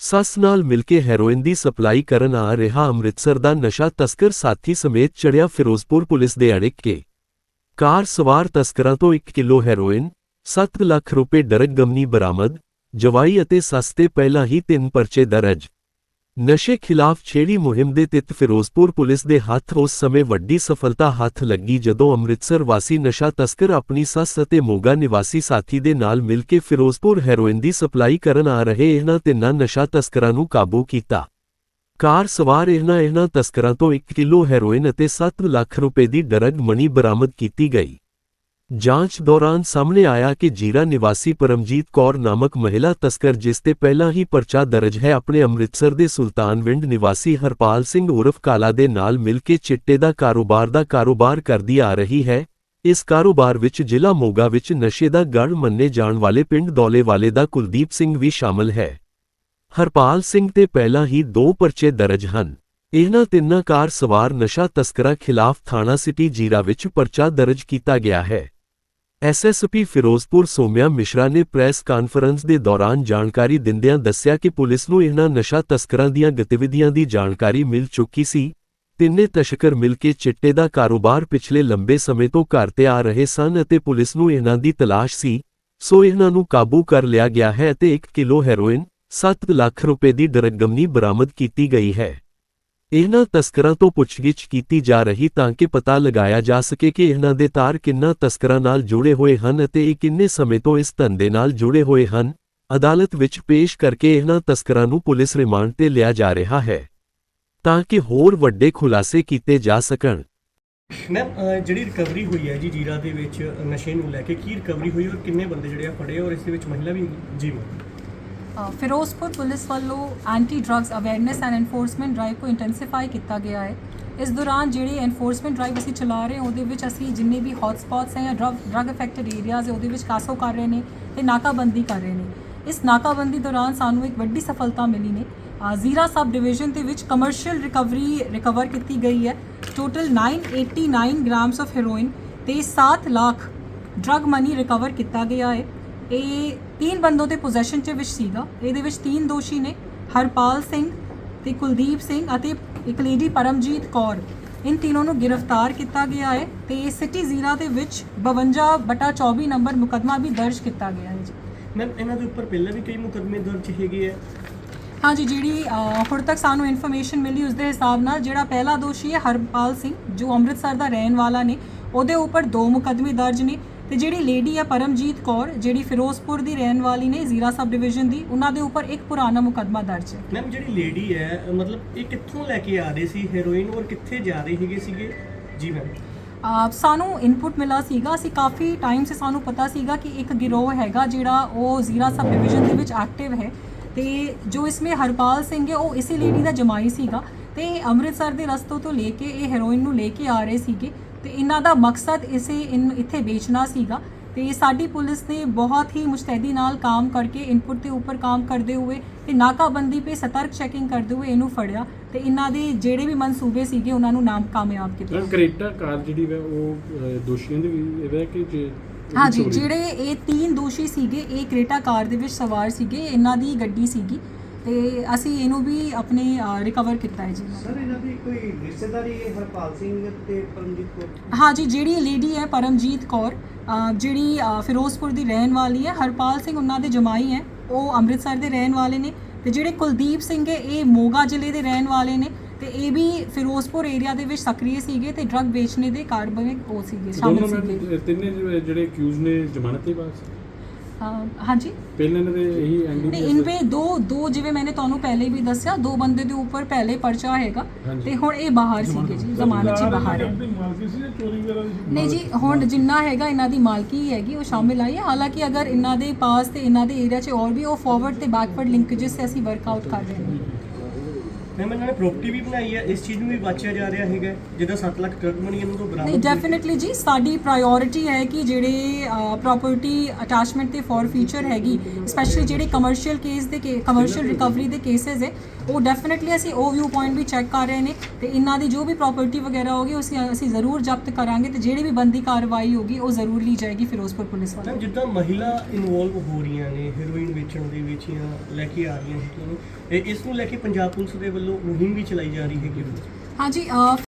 ਸੱਸ ਨਾਲ ਮਿਲ ਕੇ ਹੈਰੋਇਨ ਦੀ ਸਪਲਾਈ ਕਰਨ ਆ ਰਿਹਾ ਅੰਮ੍ਰਿਤਸਰ ਦਾ ਨਸ਼ਾ ਤਸਕਰ ਸਾਥੀ ਸਮੇਤ ਚੜਿਆ ਫਿਰੋਜ਼ਪੁਰ ਪੁਲਿਸ ਦੇ ਅੜਿੱਕੇ ਕਾਰ ਸਵਾਰ ਤਸਕਰਾਂ ਤੋਂ 1 ਕਿਲੋ ਹੈਰੋਇਨ 7 ਲੱਖ ਰੁਪਏ ਡਰਗ-ਗਮਨੀ ਬਰਾਮਦ ਜਵਾਈ ਅਤੇ ਸੱਸ ਤੇ ਪਹਿਲਾਂ ਹੀ ਤਿੰਨ ਪਰਚੇ ਦਰਜ ਨਸ਼ੇ ਖਿਲਾਫ ਛੇੜੀ ਮੁਹਿੰਮ ਦੇ ਤਿੱਤ ਫਿਰੋਜ਼ਪੁਰ ਪੁਲਿਸ ਦੇ ਹੱਥ ਉਸ ਸਮੇਂ ਵੱਡੀ ਸਫਲਤਾ ਹੱਥ ਲੱਗੀ ਜਦੋਂ ਅੰਮ੍ਰਿਤਸਰ ਵਾਸੀ ਨਸ਼ਾ ਤਸਕਰ ਆਪਣੀ ਸੱਸ ਅਤੇ ਮੋਗਾ ਨਿਵਾਸੀ ਸਾਥੀ ਦੇ ਨਾਲ ਮਿਲ ਕੇ ਫਿਰੋਜ਼ਪੁਰ ਹੈਰੋਇਨ ਦੀ ਸਪਲਾਈ ਕਰਨ ਆ ਰਹੇ ਇਹਨਾਂ ਤਿੰਨਾਂ ਨਸ਼ਾ ਤਸਕਰਾਂ ਨੂੰ ਕਾਬੂ ਕੀਤਾ। ਕਾਰ ਸਵਾਰ ਇਹਨਾਂ ਇਹਨਾਂ ਤਸਕਰਾਂ ਤੋਂ 1 ਕਿਲੋ ਹੈਰੋਇਨ ਅਤੇ 7 ਲੱਖ ਰੁਪਏ ਦੀ ਡਰਗ ਮਣੀ ਬਰਾਮਦ ਕੀਤੀ ਗਈ। ਜਾਂਚ ਦੌਰਾਨ ਸਾਹਮਣੇ ਆਇਆ ਕਿ ਜੀਰਾ ਨਿਵਾਸੀ ਪਰਮਜੀਤ ਕੌਰ ਨਾਮਕ ਮਹਿਲਾ ਤਸਕਰ ਜਿਸ ਤੇ ਪਹਿਲਾਂ ਹੀ ਪਰਚਾ ਦਰਜ ਹੈ, ਆਪਣੇ ਅੰਮ੍ਰਿਤਸਰ ਦੇ ਸੁਲਤਾਨਵਿੰਡ ਨਿਵਾਸੀ ਹਰਪਾਲ ਸਿੰਘ ਉਰਫ ਕਾਲਾ ਦੇ ਨਾਲ ਮਿਲ ਕੇ ਚਿੱਟੇ ਦਾ ਕਾਰੋਬਾਰ ਦਾ ਕਾਰੋਬਾਰ ਕਰਦੀ ਆ ਰਹੀ ਹੈ। ਇਸ ਕਾਰੋਬਾਰ ਵਿੱਚ ਜ਼ਿਲ੍ਹਾ ਮੋਗਾ ਵਿੱਚ ਨਸ਼ੇ ਦਾ ਗੜ ਮੰਨੇ ਜਾਣ ਵਾਲੇ ਪਿੰਡ ਦੌਲੇ ਵਾਲੇ ਦਾ ਕੁਲਦੀਪ ਸਿੰਘ ਵੀ ਸ਼ਾਮਲ ਹੈ। ਹਰਪਾਲ ਸਿੰਘ ਤੇ ਪਹਿਲਾਂ ਹੀ ਦੋ ਪਰਚੇ ਦਰਜ ਹਨ। ਇਹਨਾਂ ਤਿੰਨਾਂ ਕਾਰ ਸਵਾਰ ਨਸ਼ਾ ਤਸਕਰਾਂ ਖਿਲਾਫ ਥਾਣਾ ਸਿਟੀ ਜੀਰਾ ਵਿੱਚ ਪਰਚਾ ਦਰਜ ਕੀਤਾ ਗਿਆ ਹੈ। ਐਸਐਸਪੀ ਫਿਰੋਜ਼ਪੁਰ ਸੋਮਿਆ ਮਿਸ਼ਰਾ ਨੇ ਪ੍ਰੈਸ ਕਾਨਫਰੰਸ ਦੇ ਦੌਰਾਨ ਜਾਣਕਾਰੀ ਦਿੰਦਿਆਂ ਦੱਸਿਆ ਕਿ ਪੁਲਿਸ ਨੂੰ ਇਹਨਾਂ ਨਸ਼ਾ ਤਸਕਰਾਂ ਦੀਆਂ ਗਤੀਵਿਧੀਆਂ ਦੀ ਜਾਣਕਾਰੀ ਮਿਲ ਚੁੱਕੀ ਸੀ। ਤਿੰਨੇ ਤਸ਼ਕਰ ਮਿਲ ਕੇ ਚਿੱਟੇ ਦਾ ਕਾਰੋਬਾਰ ਪਿਛਲੇ ਲੰਬੇ ਸਮੇਂ ਤੋਂ ਕਰਦੇ ਆ ਰਹੇ ਸਨ ਅਤੇ ਪੁਲਿਸ ਨੂੰ ਇਹਨਾਂ ਦੀ ਤਲਾਸ਼ ਸੀ। ਸੋ ਇਹਨਾਂ ਨੂੰ ਕਾਬੂ ਕਰ ਲਿਆ ਗਿਆ ਹੈ ਅਤੇ 1 ਕਿਲੋ ਹੈਰੋਇਨ 7 ਲੱਖ ਰੁਪਏ ਦੀ ਡਰਗਮਨੀ ਬਰਾਮਦ ਕੀਤੀ ਗਈ ਹੈ। ਇਹਨਾਂ ਤਸਕਰਾਂ ਤੋਂ ਪੁੱਛਗਿੱਛ ਕੀਤੀ ਜਾ ਰਹੀ ਤਾਂ ਕਿ ਪਤਾ ਲਗਾਇਆ ਜਾ ਸਕੇ ਕਿ ਇਹਨਾਂ ਦੇ ਤਾਰ ਕਿੰਨਾ ਤਸਕਰਾਂ ਨਾਲ ਜੁੜੇ ਹੋਏ ਹਨ ਅਤੇ ਇਹ ਕਿੰਨੇ ਸਮੇਂ ਤੋਂ ਇਸ ਧੰਦੇ ਨਾਲ ਜੁੜੇ ਹੋਏ ਹਨ। ਅਦਾਲਤ ਵਿੱਚ ਪੇਸ਼ ਕਰਕੇ ਇਹਨਾਂ ਤਸਕਰਾਂ ਨੂੰ ਪੁਲਿਸ ਰਿਮਾਂਡ ਤੇ ਲਿਆ ਜਾ ਰਿਹਾ ਹੈ ਤਾਂ ਕਿ ਹੋਰ ਵੱਡੇ ਖੁਲਾਸੇ ਕੀਤੇ ਜਾ ਸਕਣ। ਮੈਮ ਜਿਹੜੀ ਰਿਕਵਰੀ ਹੋਈ ਹੈ ਜੀ ਜੀਰਾ ਦੇ ਵਿੱਚ ਨਸ਼ੇ ਨੂੰ ਲੈ ਕੇ, ਕੀ ਰਿਕਵਰੀ ਹੋਈ ਔਰ ਕਿੰਨੇ ਬੰਦੇ ਜਿਹੜੇ ਆ ਫੜੇ ਔਰ ਇਸ ਦੇ ਵਿੱਚ ਮਹਿਲਾ ਵੀ ਜੀ ਮੈਮ ਫਿਰੋਜ਼ਪੁਰ ਪੁਲਿਸ ਵੱਲੋਂ anti drugs awareness and enforcement drive ਕੋ ਇੰਟੈਂਸੀਫਾਈ ਕੀਤਾ ਗਿਆ ਹੈ। ਇਸ ਦੌਰਾਨ ਜਿਹੜੀ ਐਨਫੋਰਸਮੈਂਟ ਡਰਾਈਵ ਅਸੀਂ ਚਲਾ ਰਹੇ ਹਾਂ, ਉਹਦੇ ਵਿੱਚ ਅਸੀਂ ਜਿੰਨੇ ਵੀ ਹੌਟ ਸਪੌਟਸ ਹੈ ਜਾਂ ਡਰੱਗ ਡਰੱਗ ਅਫੈਕਟਡ ਏਰੀਆਜ਼ ਹੈ, ਉਹਦੇ ਵਿੱਚ ਕਾਸੋ ਕਰ ਰਹੇ ਨੇ ਤੇ ਨਾਕਾਬੰਦੀ ਕਰ ਰਹੇ ਨੇ। ਇਸ ਨਾਕਾਬੰਦੀ ਦੌਰਾਨ ਸਾਨੂੰ ਇੱਕ ਵੱਡੀ ਸਫਲਤਾ ਮਿਲੀ ਨੇ। ਜ਼ੀਰਾ ਸਬ ਡਿਵੀਜ਼ਨ ਦੇ ਵਿੱਚ ਕਮਰਸ਼ੀਅਲ ਰਿਕਵਰੀ ਰਿਕਵਰ ਕੀਤੀ ਗਈ ਹੈ। ਟੋਟਲ 989 ਗ੍ਰਾਮਸ ਆਫ ਹੈਰੋਇਨ ਤੇ 7 ਲੱਖ ਡਰੱਗ ਮਨੀ ਰਿਕਵਰ ਕੀਤਾ ਗਿਆ ਹੈ। ਇਹ ਤਿੰਨ ਬੰਦੋਂ ਦੇ ਪੋਜੈਸ਼ਨ ਚ ਵਿੱਚ ਸੀਗਾ। ਇਹਦੇ ਵਿੱਚ ਤਿੰਨ ਦੋਸ਼ੀ ਨੇ ਹਰਪਾਲ ਸਿੰਘ ਤੇ ਕੁਲਦੀਪ ਸਿੰਘ ਅਤੇ ਇੱਕ ਲੇਡੀ ਪਰਮਜੀਤ ਕੌਰ। ਇਨ ਤਿੰਨੋਂ ਨੂੰ ਗ੍ਰਿਫਤਾਰ ਕੀਤਾ ਗਿਆ ਹੈ ਤੇ ਸਿਟੀ ਜ਼ੀਰਾ ਦੇ ਵਿੱਚ 52 ਬਟਾ 24 ਨੰਬਰ ਮੁਕਦਮਾ ਵੀ ਦਰਜ ਕੀਤਾ ਗਿਆ ਹੈ ਜੀ। ਮੈਮ ਇਹਨਾਂ ਦੇ ਉੱਪਰ ਪਹਿਲਾਂ ਵੀ ਕਈ ਮੁਕੱਦਮੇ ਦਰਜ ਹੈਗੇ ਆ? ਹਾਂਜੀ ਜਿਹੜੀ ਹੁਣ ਤੱਕ ਸਾਨੂੰ ਇਨਫੋਰਮੇਸ਼ਨ ਮਿਲੀ ਉਸ ਦੇ ਹਿਸਾਬ ਨਾਲ ਜਿਹੜਾ ਪਹਿਲਾ ਦੋਸ਼ੀ ਹੈ ਹਰਪਾਲ ਸਿੰਘ ਜੋ ਅੰਮ੍ਰਿਤਸਰ ਦਾ ਰਹਿਣ ਵਾਲਾ ਨੇ ਉਹਦੇ ਉੱਪਰ ਦੋ ਮੁਕੱਦਮੇ ਦਰਜ ਨੇ। ਤੇ ਜਿਹੜੀ ਲੇਡੀ ਹੈ ਪਰਮਜੀਤ ਕੌਰ ਜਿਹੜੀ ਫਿਰੋਜ਼ਪੁਰ ਦੀ ਰਹਿਣ ਵਾਲੀ ਨੇ ਜ਼ੀਰਾ ਸਬ ਡਿਵੀਜ਼ਨ ਦੀ ਉਹਨਾਂ ਦੇ ਉੱਪਰ ਇੱਕ ਪੁਰਾਣਾ ਮੁਕੱਦਮਾ ਦਰਜ ਹੈ। ਮੈਮ ਜਿਹੜੀ ਲੇਡੀ ਹੈ ਮਤਲਬ ਇਹ ਕਿੱਥੋਂ ਲੈ ਕੇ ਆ ਰਹੇ ਸੀ ਹੈਰੋਇਨ ਔਰ ਕਿੱਥੇ ਜਾ ਰਹੇ ਹੈਗੇ ਸੀਗੇ? ਜੀ ਮੈਮ ਸਾਨੂੰ ਇਨਪੁਟ ਮਿਲਾ ਸੀਗਾ ਅਸੀਂ ਕਾਫੀ ਟਾਈਮ ਸੇ ਸਾਨੂੰ ਪਤਾ ਸੀਗਾ ਕਿ ਇੱਕ ਗਿਰੋਹ ਹੈਗਾ ਜਿਹੜਾ ਉਹ ਜ਼ੀਰਾ ਸਬ ਡਿਵੀਜ਼ਨ ਦੇ ਵਿੱਚ ਐਕਟਿਵ ਹੈ। ਤੇ ਜੋ ਇਸਮੇ ਹਰਪਾਲ ਸਿੰਘ ਹੈ ਉਹ ਇਸੇ ਲੇਡੀ ਦਾ ਜਮਾਈ ਸੀਗਾ। ਤੇ ਅੰਮ੍ਰਿਤਸਰ ਦੇ ਰਸਤੋਂ ਤੋਂ ਲੈ ਕੇ ਇਹ ਹੈਰੋਇਨ ਨੂੰ ਲੈ ਕੇ ਆ ਰਹੇ ਸੀਗੇ। ਤੇ ਇਹਨਾਂ ਦਾ ਮਕਸਦ ਇਸੇ ਇਨ ਇੱਥੇ ਵੇਚਣਾ ਸੀਗਾ ਤੇ ਸਾਡੀ ਪੁਲਿਸ ਨੇ ਬਹੁਤ ਹੀ ਮੁਸਤੈਦੀ ਨਾਲ ਕੰਮ ਕਰਕੇ ਇਨਪੁਟ ਦੇ ਉੱਪਰ ਕੰਮ ਕਰਦੇ ਹੋਏ ਤੇ ਨਾਕਾਬੰਦੀ 'ਤੇ ਸਤਰਕ ਚੈਕਿੰਗ ਕਰਦੇ ਹੋਏ ਇਹਨੂੰ ਫੜਿਆ ਤੇ ਇਹਨਾਂ ਦੇ ਜਿਹੜੇ ਵੀ ਮਨਸੂਬੇ ਸੀਗੇ ਉਹਨਾਂ ਨੂੰ ਨਾਮ ਕਾਮਯਾਬ ਕੀਤਾ। ਕਰੇਟਾ ਕਾਰ ਜਿਹੜੀ ਵਾ ਉਹ ਦੋਸ਼ੀਆਂ ਦੀ ਇਹ ਵਾ ਕਿ ਜੇ ਹਾਂਜੀ ਜਿਹੜੇ ਇਹ ਤਿੰਨ ਦੋਸ਼ੀ ਸੀਗੇ ਇਹ ਕ੍ਰੇਟਾ ਕਾਰ ਦੇ ਵਿੱਚ ਸਵਾਰ ਸੀਗੇ ਇਹਨਾਂ ਦੀ ਗੱਡੀ ਸੀਗੀ। ਤੇ ਅਸੀਂ ਇਹਨੂੰ ਵੀ ਆਪਣੇ ਰਿਕਵਰ ਕੀਤਾ ਹੈ ਜੀ। ਸਰ ਇਹਨਾਂ ਦੀ ਕੋਈ ਰਿਸ਼ਤੇਦਾਰੀ ਹੈ ਹਰਪਾਲ ਸਿੰਘ ਤੇ ਪਰਮਜੀਤ ਕੌਰ? ਹਾਂਜੀ ਜਿਹੜੀ ਲੇਡੀ ਹੈ ਪਰਮਜੀਤ ਕੌਰ ਜਿਹੜੀ ਫਿਰੋਜ਼ਪੁਰ ਦੀ ਰਹਿਣ ਵਾਲੀ ਹੈ ਹਰਪਾਲ ਸਿੰਘ ਉਹਨਾਂ ਦੇ ਜਮਾਈ ਹੈ। ਉਹ ਅੰਮ੍ਰਿਤਸਰ ਦੇ ਰਹਿਣ ਵਾਲੇ ਨੇ ਤੇ ਜਿਹੜੇ ਕੁਲਦੀਪ ਸਿੰਘ ਹੈ ਇਹ ਮੋਗਾ ਜ਼ਿਲ੍ਹੇ ਦੇ ਰਹਿਣ ਵਾਲੇ ਨੇ ਤੇ ਇਹ ਵੀ ਫਿਰੋਜ਼ਪੁਰ ਏਰੀਆ ਦੇ ਵਿੱਚ ਸਕਰੀਏ ਸੀਗੇ ਤੇ ਡਰੱਗ ਵੇਚਣੇ ਦੇ ਕਾਰੋਬਾਰ ਉਹ ਸੀਗੇ ਸ਼ਾਮਿਲ ਸੀਗੇ। ਤਿੰਨੇ ਜਿਹੜੇ- ਅਕਿਊਜ਼ ਨੇ ਜ਼ਮਾਨਤ ਤੇ ਬਾਅਦ ਅ, ਹਾਂਜੀ? ਪਹਿਲਾਂ ਇਹਨਾਂ ਦੇ ਇਹੀ ਨਹੀਂ ਐਨਡੀਪੀਐਸ ਇਨਵੇ ਦੋ? ਦੋ ਜਿਵੇਂ ਮੈਨੇ ਤੁਹਾਨੂੰ ਪਹਿਲੇ ਵੀ ਦੱਸਿਆ ਦੋ ਬੰਦੇ ਦੇ ਉੱਪਰ ਪਹਿਲੇ ਪਰਚਾ ਹੈਗਾ ਤੇ ਹੁਣ ਇਹ ਬਾਹਰ ਸੀਗੇ ਜੀ ਜ਼ਮਾਨਤ 'ਚ ਬਾਹਰ ਹੈ। ਨਹੀਂ ਜੀ ਹੁਣ ਜਿੰਨਾ ਹੈਗਾ ਇਹਨਾਂ ਦੀ ਮਾਲਕੀ ਹੀ ਹੈਗੀ ਉਹ ਸ਼ਾਮਿਲ ਆਈ ਹੈ। ਹਾਲਾਂਕਿ ਅਗਰ ਇਹਨਾਂ ਦੇ ਪਾਸ ਤੇ ਇਹਨਾਂ ਦੇ ਏਰੀਆ 'ਚ ਹੋਰ ਵੀ ਉਹ ਫਾਰਵਰਡ ਤੇ ਬੈਕਵਰਡ ਲਿੰਕੇजेस ਤੇ ਅਸੀਂ ਵਰਕਆਊਟ ਕਰ ਰਹੇ ਹਾਂ। ਮੈਮ ਇਹਨਾਂ ਨੇ ਪ੍ਰਾਪਰਟੀ ਵੀ ਬਣਾਈ ਹੈ ਇਸ ਚੀਜ਼ ਨੂੰ ਵੀ ਵਾਚਿਆ ਜਾ ਰਿਹਾ ਹੈਗਾ ਜਿੱਦਾਂ 7 ਲੱਖ ਟਰੱਕ ਮਨੀ ਇਹਨਾਂ ਤੋਂ ਬਰਾਮਦ ਨਹੀਂ। ਡੈਫੀਨਿਟਲੀ ਜੀ ਸਾਡੀ ਪ੍ਰਾਇੋਰਟੀ ਹੈ ਕਿ ਜਿਹੜੇ ਪ੍ਰਾਪਰਟੀ ਅਟੈਚਮੈਂਟ ਤੇ ਫॉर ਫਿਊਚਰ ਹੈਗੀ ਸਪੈਸ਼ਲੀ ਜਿਹੜੇ ਕਮਰਸ਼ੀਅਲ ਕੇਸ ਦੇ ਕਮਰਸ਼ੀਅਲ ਰਿਕਵਰੀ ਦੇ ਕੇਸਸ ਹੈ ਉਹ ਡੈਫੀਨਿਟਲੀ ਅਸੀਂ ਉਹ ਵਿਊ ਪੁਆਇੰਟ ਵੀ ਚੈੱਕ ਕਰ ਰਹੇ ਨੇ ਤੇ ਇਹਨਾਂ ਦੀ ਜੋ ਵੀ ਪ੍ਰਾਪਰਟੀ ਵਗੈਰਾ ਹੋਗੀ ਅਸੀਂ ਅਸੀਂ ਜ਼ਰੂਰ ਜ਼ਬਤ ਕਰਾਂਗੇ ਤੇ ਜਿਹੜੀ ਵੀ ਬੰਦੀ ਕਾਰਵਾਈ ਹੋਗੀ ਉਹ ਜ਼ਰੂਰ ਲਈ ਜਾਏਗੀ ਫਿਰੋਜ਼ਪੁਰ ਪੁਲਿਸ ਵੱਲੋਂ ਜਿੱਦਾਂ ਮਹਿਲਾ ਇਨਵੋਲਵ ਹੋ ਰਹੀਆਂ ਨੇ ਹੈਰੋਇਨ ਵੇਚਣ ਦੇ ਵਿੱਚ ਜਾਂ ਲੈ ਕੇ ਆ ਰਹੀਆਂ ਨੇ ਇਹ ਇਸ ਨੂੰ ਲੈ ਕੇ ਪੰਜਾਬ ਪੁਲਿਸ ਦੇ ਵੱਲੋਂ ਮੁਹਿੰਮ ਵੀ ਚਲਾਈ ਜਾ ਰਹੀ ਹੈਗੀ ਹਾਂਜੀ ਅ,